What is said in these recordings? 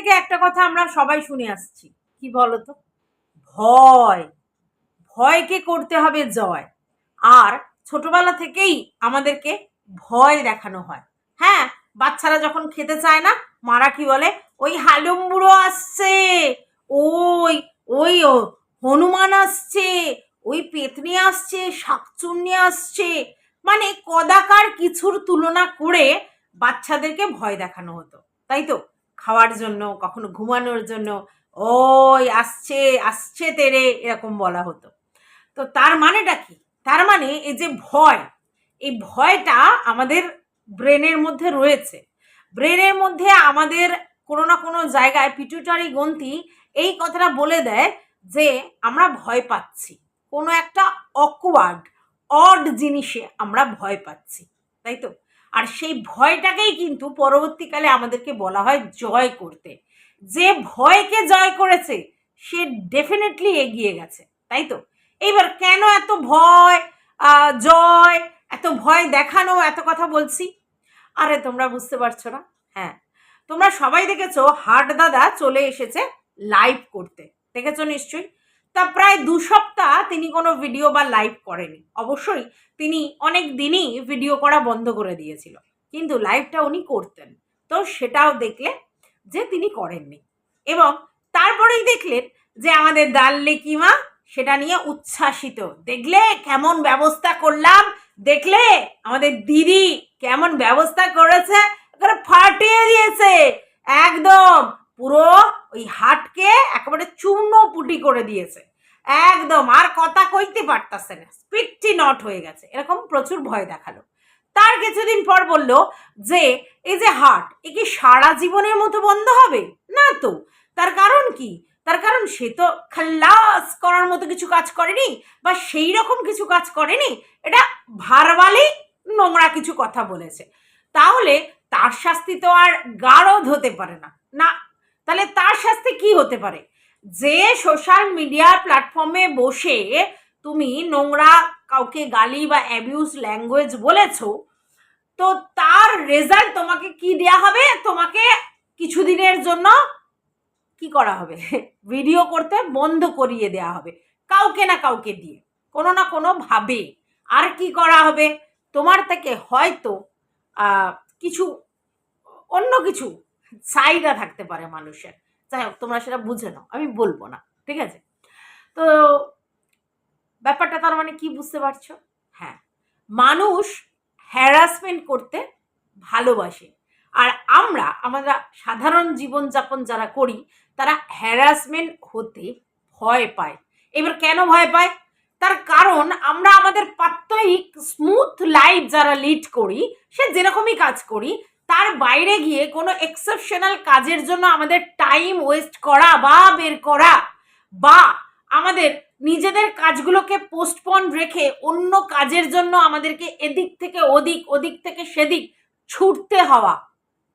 থেকে একটা কথা আমরা সবাই শুনে আসছি। কি বলতো? ভয়। ভয়কে করতে হবে জয়। আর ছোটবেলা থেকেই আমাদেরকে ভয় দেখানো হয়। হ্যাঁ বাচ্চারা যখন খেতে চায় না, মারা কি বলে? ওই হালুম বুড়ো আসছে। ওই ওই ও, হনুমান আসছে। ওই পেতনি আসছে, শাকচুন্নি আসছে। মানে কদাকার কিছুর তুলনা করে বাচ্চাদেরকে ভয় দেখানো হতো। তাই তো? খাওয়ার জন্য, কখনো ঘুমানোর জন্য, ওই, আসছে আসছে তেরে, এরকম বলা হতো। তো তার মানেটা কি? তার মানে এই যে ভয়, এই ভয়টা আমাদের ব্রেনের মধ্যে রয়েছে। ব্রেনের মধ্যে আমাদের কোনো না কোনো জায়গায় পিটুটারি গ্রন্থি এই কথাটা বলে দেয় যে আমরা ভয় পাচ্ছি। কোনো একটা অকওয়ার্ড অড জিনিসে আমরা ভয় পাচ্ছি, তাই তো? আর সেই ভয়টাকেই কিন্তু পরবর্তীকালে আমাদেরকে বলা হয় জয় করতে। যে ভয়কে জয় করেছে, সে ডেফিনেটলি এগিয়ে গেছে, তাই তো? এইবার কেন এত ভয় জয়, এত ভয় দেখানো, এত কথা বলছি? আরে, তোমরা বুঝতে পারছ না? হ্যাঁ তোমরা সবাই দেখেছ, হাট দাদা চলে এসেছে লাইভ করতে। দেখেছ নিশ্চয়ই? তা প্রায় দু সপ্তাহ তিনি কোনো ভিডিও বা লাইভ করেনি। অবশ্যই তিনি অনেক দিনই ভিডিও করা বন্ধ করে দিয়েছিল। কিন্তু লাইভটা উনি করতেন। তো সেটাও দেখলে যে তিনি করেননি। এবং তারপরেই দেখলেন যে আমাদের দাল লেকিমা সেটা নিয়ে উচ্ছ্বাসিত। দেখলে কেমন ব্যবস্থা করলাম? দেখলে আমাদের দিদি কেমন ব্যবস্থা করেছে? ফাটিয়ে দিয়েছে। একদম পুরো ওই হাটকে একেবারে চূর্ণ পুটি করে দিয়েছে। একদম, আর কথা কইতে পারতাছে না। স্পিডটি নট হয়ে গেছে। এরকম প্রচুর ভয় দেখাল। তার কিছুদিন পর বলল যে, এই যে হাট, এ কি সারা জীবনের মতো বন্ধ হবে? না তো। তার কারণ কি? তার কারণ সে তো খাল্লাস করার মতো কিছু কাজ করেনি বা সেই রকম কিছু কাজ করেনি। এটা ভারবালি নোংরা কিছু কথা বলেছে। তাহলে তার শাস্তি তো আর গাঢ় হতে পারে না। না তাহলে তার শাস্তি কি হতে পারে? যে সোশ্যাল মিডিয়ার প্ল্যাটফর্মে বসে তুমি নোংরা কাউকে গালি বা অ্যাবিউজ ল্যাঙ্গুয়েজ বলেছ, তো তার রেজাল্ট তোমাকে কি দেয়া হবে? তোমাকে কিছুদিনের জন্য কি করা হবে? ভিডিও করতে বন্ধ করিয়ে দেয়া হবে, কাউকে না কাউকে দিয়ে, কোনো না কোনো ভাবে। আর কি করা হবে? তোমার থেকে হয়তো কিছু, অন্য কিছু চাহিদা থাকতে পারে মানুষের। যাই হোক, তোমরা সেটা বুঝে নাও, আমি বলব না, ঠিক আছে? তো ব্যাপারটা তার মানে কি বুঝতে পারছ? হ্যাঁ মানুষ হ্যারাসমেন্ট করতে ভালোবাসে। আর আমরা আমরা সাধারণ জীবনযাপন যারা করি, তারা হ্যারাসমেন্ট হতে ভয় পায়। এবার কেন ভয় পায়? তার কারণ আমরা আমাদের প্রাত্যহিক স্মুথ লাইফ যারা লিড করি, সে যেরকমই কাজ করি তার বাইরে গিয়ে কোনো এক্সেপশনাল কাজের জন্য আমাদের টাইম ওয়েস্ট করা বা বের করা বা আমাদের নিজেদের কাজগুলোকে পোস্টপন রেখে অন্য কাজের জন্য আমাদেরকে এদিক থেকে ওদিক ওদিক থেকে সেদিক ছুটতে হওয়া,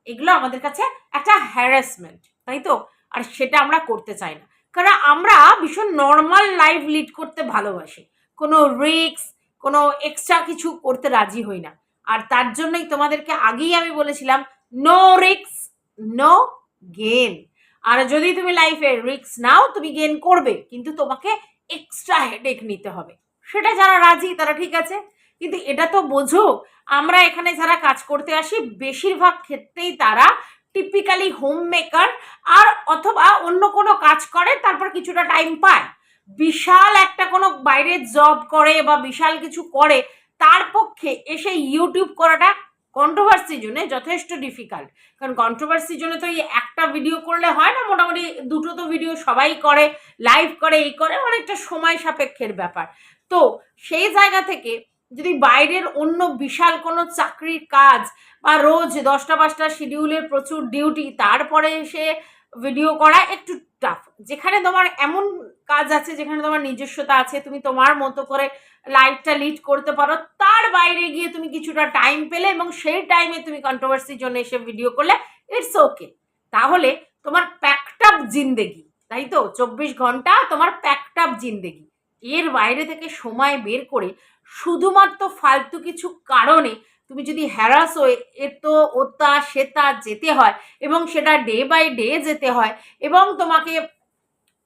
এগুলো আমাদের কাছে একটা হ্যারাসমেন্ট তাই তো? আর সেটা আমরা করতে চাই না। কারণ আমরা ভীষণ নর্মাল লাইফ লিড করতে ভালোবাসি। কোনো রিক্স কোনো এক্সট্রা কিছু করতে রাজি হই না। আর তার জন্যই তোমাদেরকে আগেই আমি বলেছিলাম নো রিক্স নো গেন আর যদি তুমি লাইফে রিক্স নাও, তুমি গেন করবে, কিন্তু তোমাকে এক্সট্রা হেডেক নিতে হবে। সেটা যারা রাজি, তারা ঠিক আছে। কিন্তু এটা তো বোঝো, আমরা এখানে যারা কাজ করতে আসি, বেশিরভাগ ক্ষেত্রেই তারা টিপিক্যালি হোম মেকার আর অথবা অন্য কোনো কাজ করে, তারপর কিছুটা টাইম পায়। বিশাল একটা কোনো বাইরের জব করে বা বিশাল কিছু করে তার পক্ষে এসে ইউটিউব করাটা কন্ট্রোভার্সির জন্য যথেষ্ট ডিফিকাল্ট কারণ কন্ট্রোভার্সির জন্য তো এই একটা ভিডিও করলে হয় না, মোটামুটি দুটো তো ভিডিও সবাই করে লাইভ করে, এই করে, অনেকটা সময় সাপেক্ষের ব্যাপার। তো সেই জায়গা থেকে যদি বাইরের অন্য বিশাল কোনো চাকরির কাজ বা রোজ দশটা পাঁচটা শিডিউলের প্রচুর ডিউটি তারপরে এসে ভিডিও করা একটু টাফ যেখানে তোমার এমন কাজ আছে, যেখানে তোমার নিজস্বতা আছে, তুমি তোমার মতো করে লাইফটা লিড করতে পারো। তার বাইরে গিয়ে তুমি কিছুটা টাইম পেলে এবং সেই টাইমে তুমি কন্ট্রোভার্সির জন্য এসে ভিডিও করলে ইটস ওকে তাহলে তোমার প্যাকড আপ জিন্দেগি, তাই তো? চব্বিশ ঘণ্টা তোমার প্যাকড আপ জিন্দেগি। এর বাইরে থেকে সময় বের করে শুধুমাত্র ফালতু কিছু কারণে তুমি যদি হ্যারাস হয়ে এর তো ওতা সেতা যেতে হয় এবং সেটা ডে বাই ডে যেতে হয় এবং তোমাকে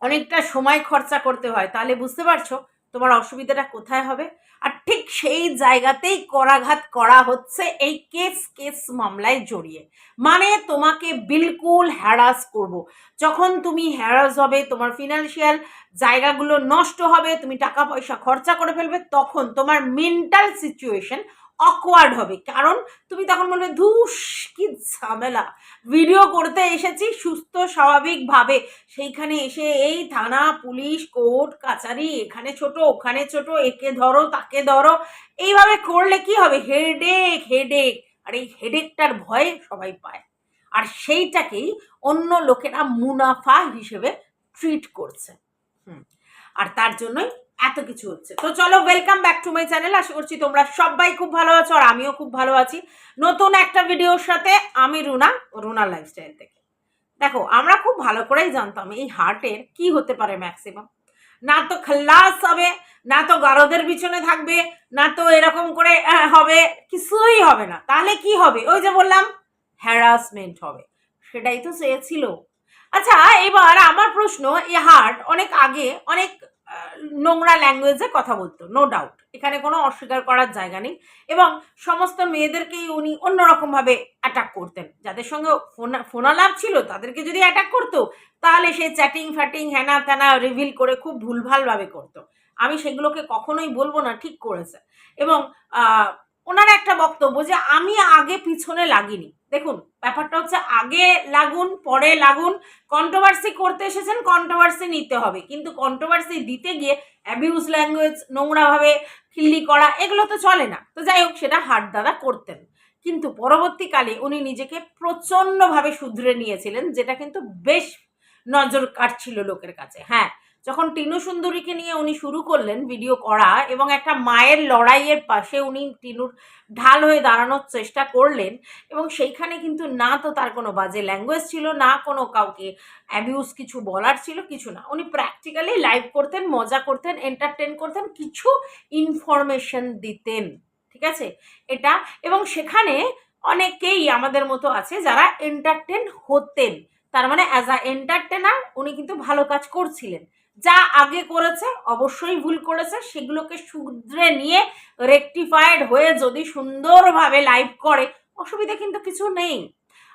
অনেকটা সময় খরচা করতে হয়, তাহলে বুঝতে পারছ? তোমার অসুবিধাটা কোথায় হবে আর ঠিক সেই জায়গাতেই করাঘাত করা হচ্ছে এই কেস কেস মামলায় জড়িয়ে মানে তোমাকে বিলকুল হ্যারাস করব। যখন তুমি হ্যারাস হবে, তোমার ফিনান্সিয়াল জায়গাগুলো নষ্ট হবে, তুমি টাকা পয়সা খরচা করে ফেলবে, তখন তোমার মেন্টাল সিচুয়েশন অকওয়ার্ড হবে। কারণ তুমি তখন বলবে ধুস, কি ঝামেলা। ভিডিও করতে এসেছি সুস্থ স্বাভাবিকভাবে সেইখানে এসে এই থানা, পুলিশ, কোর্ট কাচারি এখানে ছোট, ওখানে ছোট, একে ধরো, তাকে ধরো। এইভাবে করলে কি হবে? হেডেক হেডেক আর এই হেডেকটার ভয়ে সবাই পায়। আর সেইটাকেই অন্য লোকেরা মুনাফা হিসেবে ট্রিট করছে। হুম। আর তার জন্যই এত কিছু হচ্ছে। তো চলো welcome back to my channel আশা করছি তোমরা সবাই খুব ভালো আছো আর আমিও খুব ভালো আছি। নতুন একটা ভিডিওর সাথে আমি রুনা রুনা লাইফস্টাইল থেকে। দেখো, আমরা খুব ভালো করেই জানতাম এই হার্টের কি হতে পারে ম্যাক্সিমাম না তো খাল্লাস হবে, না তো গারদের পিছনে থাকবে, না তো এরকম করে হবে, কিছুই হবে না। তাহলে কি হবে? ওই যে বললাম হ্যারাসমেন্ট হবে। সেটাই তো চেয়েছিল আচ্ছা এবার আমার প্রশ্ন, এই হার্ট অনেক আগে, অনেক নোংরা ল্যাঙ্গুয়েজে কথা বলতো নো ডাউট এখানে কোনো অস্বীকার করার জায়গা নেই। এবং সমস্ত মেয়েদেরকেই উনি অন্যরকমভাবে অ্যাটাক করতেন। যাদের সঙ্গে ফোনা, ফোনালাপ ছিল, তাদেরকে যদি অ্যাটাক করতো, তাহলে সে চ্যাটিং ফ্যাটিং হ্যানা ত্যানা রিভিল করে খুব ভুলভালভাবে করতো। আমি সেগুলোকে কখনোই বলব না, ঠিক করেছে। এবং ওনার একটা বক্তব্য যে আমি আগে পিছনে লাগিনি। দেখুন, ব্যাপারটা হচ্ছে আগে লাগুন, পরে লাগুন। কন্ট্রোভার্সি করতে এসেছেন কন্ট্রোভার্সি নিতে হবে। কিন্তু কন্ট্রোভার্সি দিতে গিয়ে অ্যাবিউজ ল্যাঙ্গুয়েজ নোংরাভাবে খিল্লি করা, এগুলো তো চলে না। তো যাই হোক, সেটা হাট দাদা করতেন। কিন্তু পরবর্তীকালে উনি নিজেকে প্রচণ্ডভাবে শুধরে নিয়েছিলেন, যেটা কিন্তু বেশ নজর কাটছিল লোকের কাছে। হ্যাঁ যখন টিনু সুন্দরীকে নিয়ে উনি শুরু করলেন ভিডিও করা এবং একটা মায়ের লড়াইয়ের পাশে উনি টিনুর ঢাল হয়ে দাঁড়ানোর চেষ্টা করলেন এবং সেইখানে কিন্তু না তো তার কোনো বাজে ল্যাঙ্গুয়েজ ছিল, না কোনো কাউকে অ্যাবিউজ কিছু বলার ছিল, কিছু না। উনি প্র্যাকটিক্যালি লাইভ করতেন, মজা করতেন এন্টারটেন করতেন, কিছু ইনফরমেশন দিতেন, ঠিক আছে? এটা এবং সেখানে অনেকেই আমাদের মতো আছে যারা এন্টারটেন হতেন। তার মানে অ্যাজ আ এন্টারটেনার উনি কিন্তু ভালো কাজ করছিলেন। যা আগে করেছে, অবশ্যই ভুল করেছে, সেগুলোকে শুধরে নিয়ে রেকটিফাইড হয়ে যদি সুন্দরভাবে লাইভ করে, অসুবিধা কিন্তু কিছু নেই।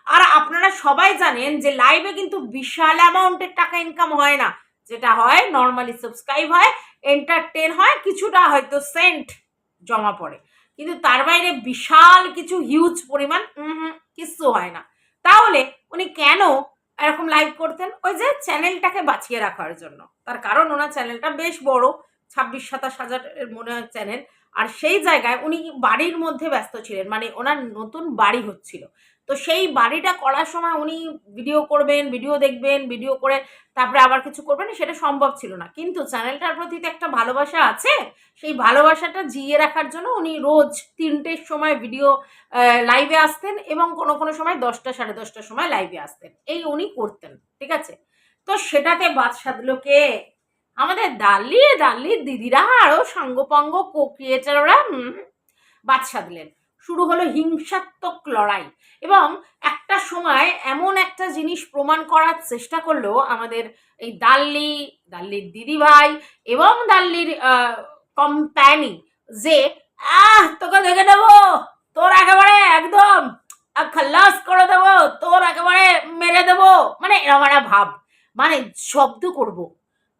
আর আপনারা সবাই জানেন যে লাইভে কিন্তু বিশাল অ্যামাউন্টের টাকা ইনকাম হয় না। যেটা হয় নর্মালি সাবস্ক্রাইব হয় এন্টারটেন হয়, কিছুটা হয়তো সেন্ট জমা পড়ে। কিন্তু তার বাইরে বিশাল কিছু হিউজ পরিমাণ কিচ্ছু হয় না। তাহলে উনি কেন এরকম লাইভ করতেন, ওই যে চ্যানেলটাকে বাঁচিয়ে রাখার জন্য। তার কারণ ওনার চ্যানেলটা বেশ বড়, ছাব্বিশ, সাতাশ হাজার মনে হয় চ্যানেল আর সেই জায়গায় উনি বাড়ির মধ্যে ব্যস্ত ছিলেন মানে ওনার নতুন বাড়ি হচ্ছিল। তো সেই বাড়িটা করার সময় উনি ভিডিও করবেন ভিডিও দেখবেন ভিডিও করে তারপরে আবার কিছু করবেন, সেটা সম্ভব ছিল না। কিন্তু চ্যানেলটার প্রতি তো একটা ভালোবাসা আছে, সেই ভালোবাসাটা জিয়ে রাখার জন্য উনি রোজ তিনটের সময় ভিডিও লাইভে আসতেন এবং কোনো কোনো সময় দশটা, সাড়ে দশটার সময় লাইভে আসতেন। এই উনি করতেন, ঠিক আছে? তো সেটাতে বাদ সাধলো কে? আমাদের দাল্লি দাল্লির দিদিরা আরও সাঙ্গপাঙ্গ কো ক্রিয়েটাররা বাদ সাধলেন। শুরু হলো হিংসাত্মক লড়াই এবং একটা সময় এমন একটা জিনিস প্রমাণ করার চেষ্টা করল আমাদের এই দাল্লি, দাল্লির দিদিভাই এবং দাল্লির কম্প্যানি যে, আহ, তোকে দেখে নেব, তোর একেবারে একদম খাল্লাস করে দেবো, তোর একেবারে মেরে দেবো। মানে এরকম একটা ভাব মানে শব্দ করব।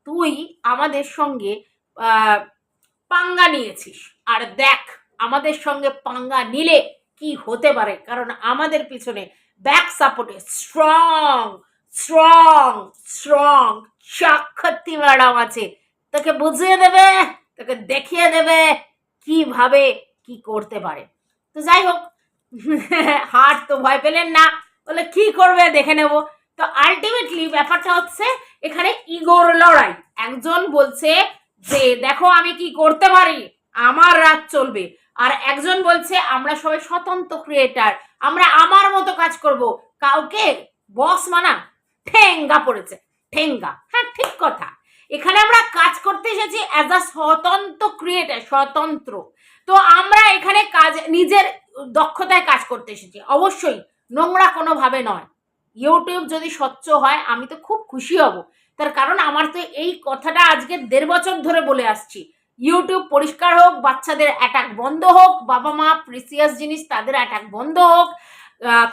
তুই আমাদের সঙ্গে পাঙ্গা নিয়েছিস, আর দেখ আমাদের সঙ্গে পাঙ্গা নিলে কি হতে পারে? কারণ আমাদের পিছনে ব্যাক সাপোর্টে স্ট্রং স্ট্রং স্ট্রং চাক্ষত্তি ম্যাডাম আছে। তোকে বুঝিয়ে দেবে, তোকে দেখিয়ে দেবে কীভাবে কি করতে পারে। তো যাই হোক হাট তো ভয় পেলেন না, বলে কি করবে দেখে নেব। তো আলটিমেটলি ব্যাপারটা হচ্ছে এখানে ইগোর লড়াই। একজন বলছে যে, দেখো আমি কি করতে পারি, আমার রাত চলবে। আর একজন বলছে, আমরা সবাই স্বতন্ত্র ক্রিয়েটার আমরা আমার মতো কাজ করব। কাউকে বস মানা ঠেঙ্গা পড়েছে, ঠেঙ্গা। হ্যাঁ ঠিক কথা। এখানে আমরা কাজ করতে এসেছি অ্যাজ আ স্বতন্ত্র ক্রিয়েটার স্বতন্ত্র। তো আমরা এখানে কাজ, নিজের দক্ষতায় কাজ করতে এসেছি। অবশ্যই, নোংরা কোনোভাবে নয়। ইউটিউব যদি স্বচ্ছ হয়, আমি তো খুব খুশি হব। তার কারণ আমার তো এই কথাটা আজকে দেড় বছর ধরে বলে আসছি। ইউটিউব পরিষ্কার হোক, বাচ্চাদের অ্যাটাক বন্ধ হোক, বাবা মা প্রিসিয়াস জিনিস তাদের অ্যাটাক বন্ধ হোক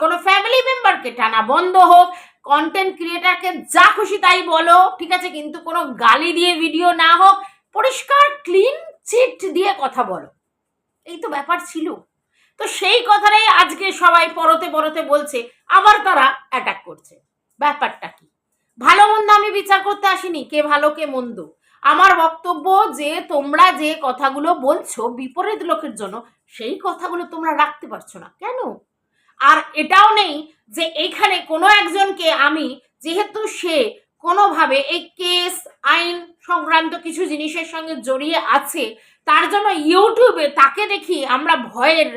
কোনো ফ্যামিলি মেম্বারকে টানা বন্ধ হোক কন্টেন্ট ক্রিয়েটারকে যা খুশি তাই বলো, ঠিক আছে? কিন্তু কোনো গালি দিয়ে ভিডিও না হোক, পরিষ্কার ক্লিন চিট দিয়ে কথা বলো। এই তো ব্যাপার ছিল। তো সেই কথাটাই আজকে সবাই পরতে পরতে বলছে, আবার তারা অ্যাটাক করছে। ব্যাপারটা কি? ভালো মন্দ আমি বিচার করতে আসিনি, কে ভালো, কে মন্দ। আমার বক্তব্য যে তোমরা যে কথাগুলো বলছো বিপরীত লোকের জন্য, সেই কথাগুলো তোমরা রাখতে পারছ না। কেন? আর এটাও নেই যে এইখানে কোনো একজনকে আমি, যেহেতু সে কোনোভাবে এই কেস, আইন সংক্রান্ত কিছু জিনিসের সঙ্গে জড়িয়ে আছে, তার জন্য ইউটিউবে তাকে দেখি আমরা ভয়ের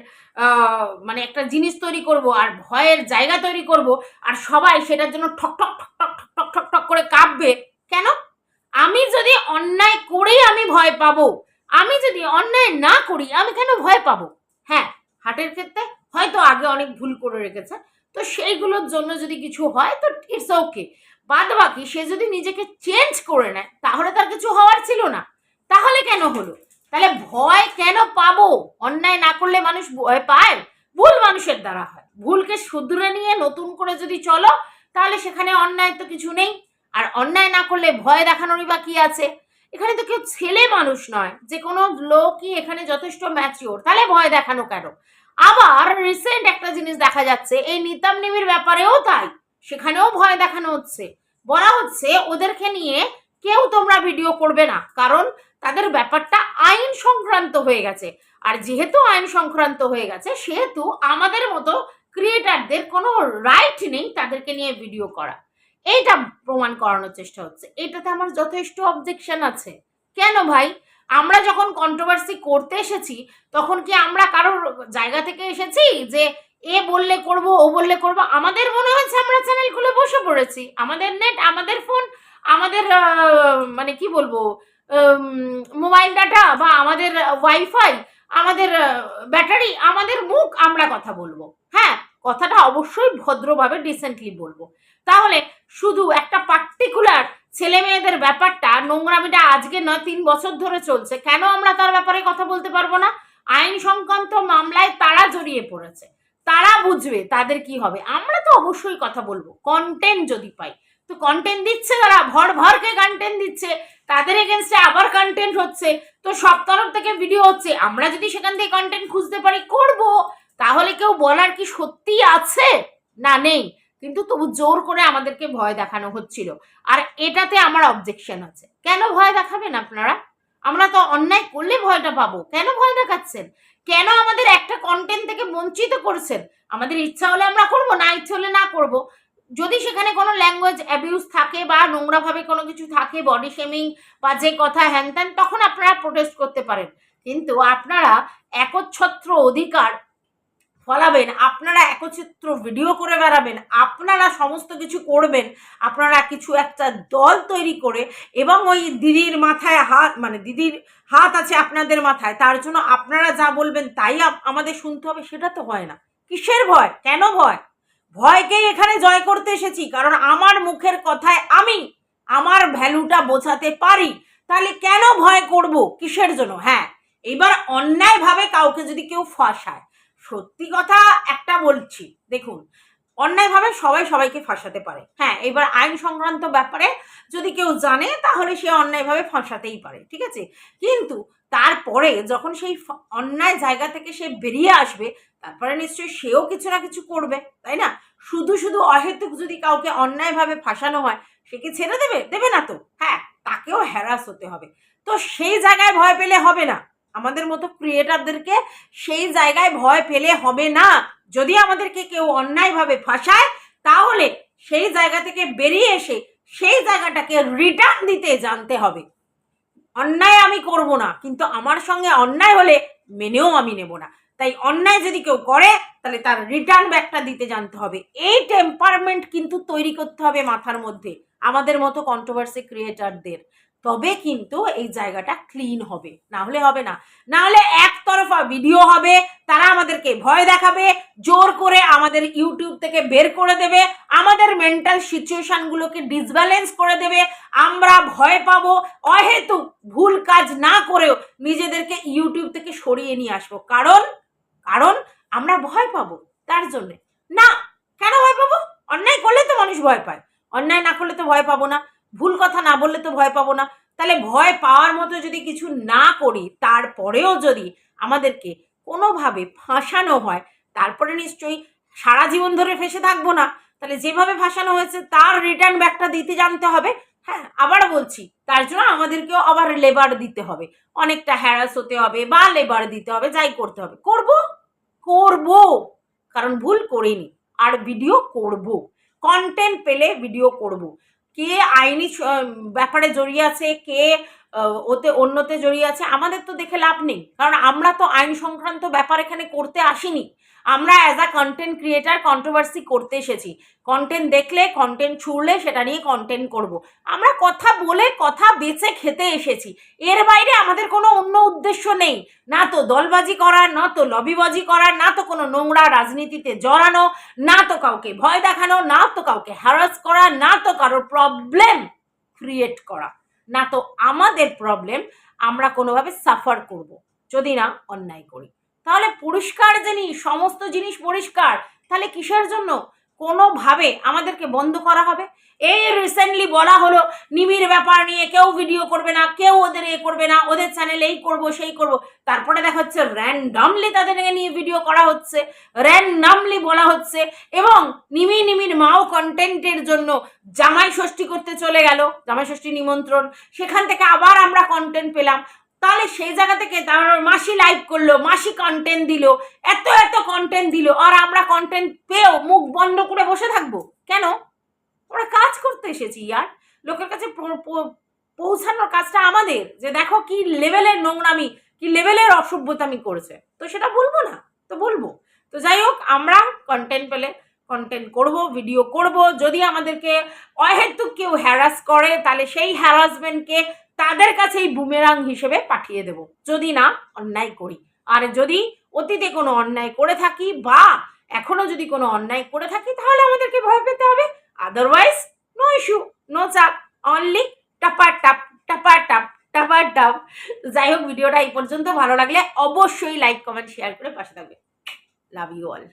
মানে একটা জিনিস তৈরি করব আর ভয়ের জায়গা তৈরি করব, আর সবাই সেটার জন্য ঠক ঠক ঠক ঠক ঠক ঠক ঠক করে কাঁপবে। কেন? আমি যদি অন্যায় করেই আমি ভয় পাবো, আমি যদি অন্যায় না করি, আমি কেন ভয় পাবো? হ্যাঁ হাটের ক্ষেত্রে হয়তো আগে অনেক ভুল করে রেখেছে। তো সেইগুলোর জন্য যদি কিছু হয়, তো ইটস ওকে বাদ বাকি সে যদি নিজেকে চেঞ্জ করে নেয়, তাহলে তার কিছু হওয়ার ছিল না। তাহলে কেন হলো? তাহলে ভয় কেন পাবো? অন্যায় না করলে মানুষ ভয় পায়? ভুল মানুষের দ্বারা হয়। ভুলকে শুধরে নিয়ে নতুন করে যদি চলো, তাহলে সেখানে অন্যায় তো কিছু নেই। আর অন্যায় না করলে ভয় দেখানোরই বা কি আছে? এখানে তো কেউ ছেলে মানুষ নয়, যে কোনো লোকই এখানে যথেষ্ট ম্যাচিওর তাহলে ভয় দেখানো কেন? আবার রিসেন্ট একটা জিনিস দেখা যাচ্ছে, এই নিতাম নেমির ব্যাপারেও তাই, সেখানেও ভয় দেখানো হচ্ছে। বলা হচ্ছে ওদেরকে নিয়ে কেউ তোমরা ভিডিও করবে না, কারণ তাদের ব্যাপারটা আইন সংক্রান্ত হয়ে গেছে। আর যেহেতু আইন সংক্রান্ত হয়ে গেছে, সেহেতু আমাদের মতো ক্রিয়েটারদের কোনো রাইট নেই তাদেরকে নিয়ে ভিডিও করা। এইটা প্রমাণ করানোর চেষ্টা হচ্ছে। এটাতে আমার যথেষ্ট অবজেকশন আছে। কেন ভাই? আমরা যখন কন্ট্রোভার্সি করতে এসেছি, তখন কি আমরা কারোর জায়গা থেকে এসেছি যে এ বললে করব, ও বললে করব? আমাদের মনে হচ্ছে আমরা চ্যানেল খুলে বসে পড়েছি। আমাদের নেট আমাদের ফোন আমাদের মানে কি বলব মোবাইল ডাটা বা আমাদের ওয়াইফাই আমাদের ব্যাটারি আমাদের মুখ আমরা কথা বলব। হ্যাঁ কথাটা অবশ্যই ভদ্রভাবে ডিসেন্টলি বলব। তাহলে শুধু একটা পার্টিকুলার ছেলে মেয়েদের ব্যাপারটা, নোংরামিটা আজকে নয়, তিন বছর ধরে চলছে। কেন আমরা তার ব্যাপারে কথা বলতে পারব না? আইন সংক্রান্ত মামলায় তারা জড়িয়ে পড়েছে। তারা বুঝবে তাদের কি হবে। আমরা তো অবশ্যই কথা বলব। কন্টেন্ট যদি পাই। তো কন্টেন্ট দিচ্ছে তারা। ভর ভরকে কন্টেন্ট দিচ্ছে। তাদের এগেনস্টে আবার কন্টেন্ট হচ্ছে। তো সব তরফ থেকে ভিডিও হচ্ছে। আমরা যদি সেখান থেকে কন্টেন্ট খুঁজতে পারি, করব। তাহলে কেউ বলার কি সত্যি আছে? না নেই। কিন্তু তবু জোর করে আমাদেরকে ভয় দেখানো হচ্ছিল। আর এটাতে আমার অবজেকশন আছে। কেন ভয় দেখাবেন আপনারা? আমরা তো অন্যায় করলে ভয়টা পাবো। কেন ভয় দেখাচ্ছেন? কেন আমাদের একটা কন্টেন্ট থেকে বঞ্চিত করছেন? আমাদের ইচ্ছা হলে আমরা করব, না ইচ্ছা হলে না করব। যদি সেখানে কোনো ল্যাঙ্গুয়েজ অ্যাবিউজ থাকে বা নোংরাভাবে কোনো কিছু থাকে বডি শেমিং বা যে কথা হ্যান ত্যান, তখন আপনারা প্রোটেস্ট করতে পারেন। কিন্তু আপনারা একচ্ছত্র অধিকার ফলাবেন, আপনারা একচিত্র ভিডিও করে বেড়াবেন, আপনারা সমস্ত কিছু করবেন, আপনারা কিছু একটা দল তৈরি করে এবং ওই দিদির মাথায় হাত মানে দিদির হাত আছে আপনাদের মাথায়, তার জন্য আপনারা যা বলবেন তাই আমাদের শুনতে হবে, সেটা তো হয় না। কিসের ভয়? কেন ভয়? ভয়কেই এখানে জয় করতে এসেছি, কারণ আমার মুখের কথায় আমি আমার ভ্যালুটা বোঝাতে পারি। তাহলে কেন ভয় করব? কিসের জন্য? হ্যাঁ এবার অন্যায়ভাবে কাউকে যদি কেউ ফাঁসায় সত্যি কথা একটা বলছি, দেখুন, অন্যায়ভাবে সবাই সবাইকে ফাঁসাতে পারে। হ্যাঁ এবার আইন সংক্রান্ত ব্যাপারে যদি কেউ জানে, তাহলে সে অন্যায়ভাবে ফাঁসাতেই পারে, ঠিক আছে? কিন্তু তারপরে যখন সেই অন্যায় জায়গা থেকে সে বেরিয়ে আসবে, তারপরে নিশ্চয়ই সেও কিছু না কিছু করবে, তাই না? শুধু শুধু অহেতুক যদি কাউকে অন্যায়ভাবে ফাঁসানো হয়, সে কি ছেড়ে দেবে? দেবে না তো। হ্যাঁ তাকেও হ্যারাস হতে হবে। তো সেই জায়গায় ভয় পেলে হবে না। আমাদের মতো ক্রিয়েটারদেরকে সেই জায়গায় ভয় পেলে হবে না। যদি আমাদেরকে কেউ অন্যায়ভাবে ফাঁসায়, তাহলে সেই জায়গা থেকে বেরিয়ে এসে সেই জায়গাটাকে রিটার্ন দিতে জানতে হবে। অন্যায় আমি করব না, কিন্তু আমার সঙ্গে অন্যায় হলে মেনেও আমি নেব না। তাই অন্যায় যদি কেউ করে, তাহলে তার রিটার্ন ব্যাকটা দিতে জানতে হবে। এই টেম্পারমেন্ট কিন্তু তৈরি করতে হবে মাথার মধ্যে। আমাদের মতো কন্ট্রোভার্সি ক্রিয়েটারদের তবে কিন্তু এই জায়গাটা ক্লিন হবে। না হলে হবে না। না হলে একতরফা ভিডিও হবে, তারা আমাদেরকে ভয় দেখাবে, জোর করে আমাদের ইউটিউব থেকে বের করে দেবে, আমাদের মেন্টাল সিচুয়েশনগুলোকে ডিসব্যালেন্স করে দেবে। আমরা ভয় পাবো, অহেতুক ভুল কাজ না করেও নিজেদেরকে ইউটিউব থেকে সরিয়ে নিয়ে আসব। কারণ কারণ আমরা ভয় পাবো তার জন্যে। না, কেন ভয় পাবো? অন্যায় করলে তো মানুষ ভয় পায়। অন্যায় না করলে তো ভয় পাবো না। ভুল কথা না বললে তো ভয় পাবো না। তাহলে ভয় পাওয়ার মতো যদি কিছু না করি, তারপরেও যদি আমাদেরকে কোনোভাবে ফাঁসানো হয়, তারপরে নিশ্চয়ই সারা জীবন ধরে ফেসে থাকব না। তাহলে যেভাবে ফাঁসানো হয়েছে, তার রিটার্ন ব্যাকটা দিতে জানতে হবে। হ্যাঁ আবার বলছি, তার জন্য আমাদেরকেও আবার লেবার দিতে হবে। অনেকটা হ্যারাস হতে হবে বা লেবার দিতে হবে, যাই করতে হবে। করব? করব। কারণ ভুল করিনি, আর ভিডিও করব। কন্টেন্ট পেলে ভিডিও করব। কে আইনি ব্যাপারে জড়িয়ে আছে কে ওতে অন্যতে জড়িয়ে আছে। আমাদের তো দেখে লাভ নেই। কারণ আমরা তো আইন সংক্রান্ত ব্যাপার এখানে করতে আসিনি। আমরা as a content creator controversy করতে এসেছি। কন্টেন্ট দেখলে কন্টেন্ট ছুড়লে, সেটা নিয়ে কন্টেন্ট করব। আমরা কথা বলে, কথা বেছে খেতে এসেছি। এর বাইরে আমাদের কোনো অন্য উদ্দেশ্য নেই। না তো দলবাজি করার না তো লবিবাজি করার না তো কোনো নোংরা রাজনীতিতে জড়ানো, না তো কাউকে ভয় দেখানো, না তো কাউকে হ্যারাস করা, না তো কারোর প্রবলেম ক্রিয়েট করা। না তো আমাদের প্রবলেম আমরা কোনোভাবে সাফার করব, যদি না অন্যায় করি। তাহলে পুরস্কার জানি সমস্ত জিনিস পরিষ্কার, তাহলে কিসের জন্য? কোনোভাবে আমাদেরকে বন্ধ করা হবে। এই রিসেন্টলি বলা হলো নিমির ব্যাপার নিয়ে কেউ ভিডিও করবে না, কেউ ওদের এ করবে না, ওদের চ্যানেলে এই করব, সেই করব। তারপরে দেখা হচ্ছে র্যান্ডমলি তাদেরকে নিয়ে ভিডিও করা হচ্ছে র্যান্ডমলি বলা হচ্ছে এবং নিমি নিমির মাও কন্টেন্টের জন্য জামাই ষষ্ঠী করতে চলে গেল, জামাই ষষ্ঠী নিমন্ত্রণ। সেখান থেকে আবার আমরা কন্টেন্ট পেলাম। তাহলে সেই জায়গা থেকে তার মাসি লাইভ করল, মাসি কন্টেন্ট দিল, এত এত কন্টেন্ট দিল, আর আমরা কন্টেন্ট পেয়েও মুখ বন্ধ করে বসে থাকব? কেন? আমরা কাজ করতে এসেছি, ইয়ার। লোকের কাছে পৌঁছানোর কাজটা আমাদের, যে দেখো কি লেভেলের নোংরামি, কি লেভেলের অসভ্যতামি করেছে। তো সেটা বলব না, তো বলব। তো যাই হোক, আমরা কন্টেন্ট পেলে কন্টেন্ট করব ভিডিও করব। যদি আমাদেরকে অহেতুক কেউ হ্যারাস করে, তাহলে সেই হ্যারাসমেন্টকে তাদের কাছেই বুমেরাং হিসেবে পাঠিয়ে দেব। যদি না, অন্যায় করি। আর যদি অতীতে কোনো অন্যায় করে থাকি বা এখনও যদি কোনো অন্যায় করে থাকি, তাহলে আমাদেরকে ভয় পেতে হবে। আদারওয়াইজ নো ইস্যু নো চাপ অনলি টাপা টাপ টাপা টাপ টাপা টাপ যাই হোক, ভিডিওটা এই পর্যন্ত ভালো লাগলে অবশ্যই লাইক কমেন্ট শেয়ার করে পাশে থাকবে। Love you all